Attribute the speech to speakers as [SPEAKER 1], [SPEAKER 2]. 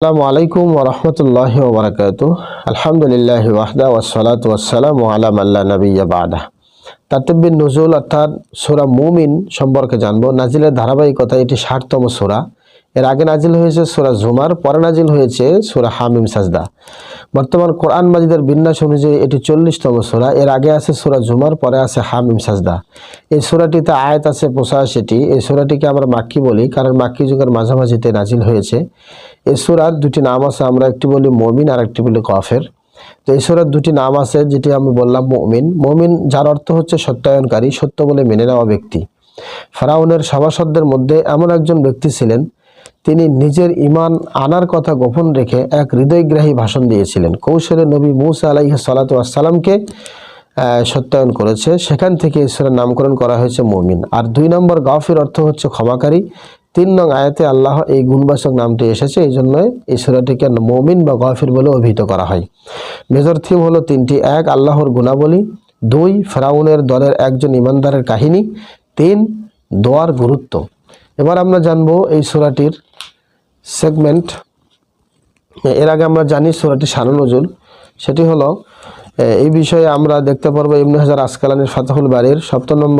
[SPEAKER 1] আসসালামু আলাইকুম ওরহমতুল্লাহ ওবরাকাত আলহামদুলিল্লাহ ওয়াহদা ওয়াসালাত ওয়াসালাম আলা আল্লাহ নবিয়া বাদা তারতব্বিন নজুল, অর্থাৎ সুরা মুমিন সম্পর্কে জানব। নাজিলের ধারাবাহিকতা এটি ষাটতম সুরা। এর আগে নাজিল হয়েছে সুরা ঝুমার পরে নাজিল হয়েছে সুরা হামিম সাজদা। বর্তমান কোরআন মাজিদের বিন্যাস অনুযায়ী এটি চল্লিশতম সুরা, এর আগে আছে সুরা ঝুমার পরে আছে হামিম সাজদা। এই সুরাটিতে আয়াত আছে পঁচাশিটি, এই সুরাটিকে আমরা মাক্কি বলি, কারণ মাক্কি যুগের মাঝামাঝিতে নাজিল হয়েছে। এই সুরার দুটি নাম আছে, আমরা একটি বলি মমিন, আর একটি বলি কফের। তো এই সুরার দুটি নাম আছে, যেটি আমি বললাম মমিন। মমিন যার অর্থ হচ্ছে সত্যায়নকারী, সত্য বলে মেনে নেওয়া ব্যক্তি। ফারাউনের সভাসদদের মধ্যে এমন একজন ব্যক্তি ছিলেন তিনি নিজের ইমান আনার কথা গোপন রেখে এক হৃদয়গ্রাহী ভাষণ দিয়েছিলেন। কৌশলে নবী মুসা আলাইহ সালাতু আসসালামকে সত্যায়ন করেছে। সেখান থেকে ঈশ্বরের নামকরণ করা হয়েছে মমিন। আর দুই নম্বর গাফির অর্থ হচ্ছে ক্ষমাকারী। তিন নং আয়াতে আল্লাহ এই গুণবাচক নামটি এসেছে, এই জন্য এই মমিন বা গফির বলে অভিহিত করা হয়। মেজর থিম হলো তিনটি। এক, আল্লাহর গুণাবলী। দুই, ফেরাউনের দলের একজন ইমানদারের কাহিনী। তিন, দোয়ার গুরুত্ব। এবার আমরা জানব এই সুরাটির সেগমেন্ট এর আগে আমরা জানি সুরাটি শানু নজুল। সেটি হলো এই বিষয়ে আমরা দেখতে পারব ইবনে হাজার আসকালানির ফাতাহুল বাড়ির সপ্তম নম্বর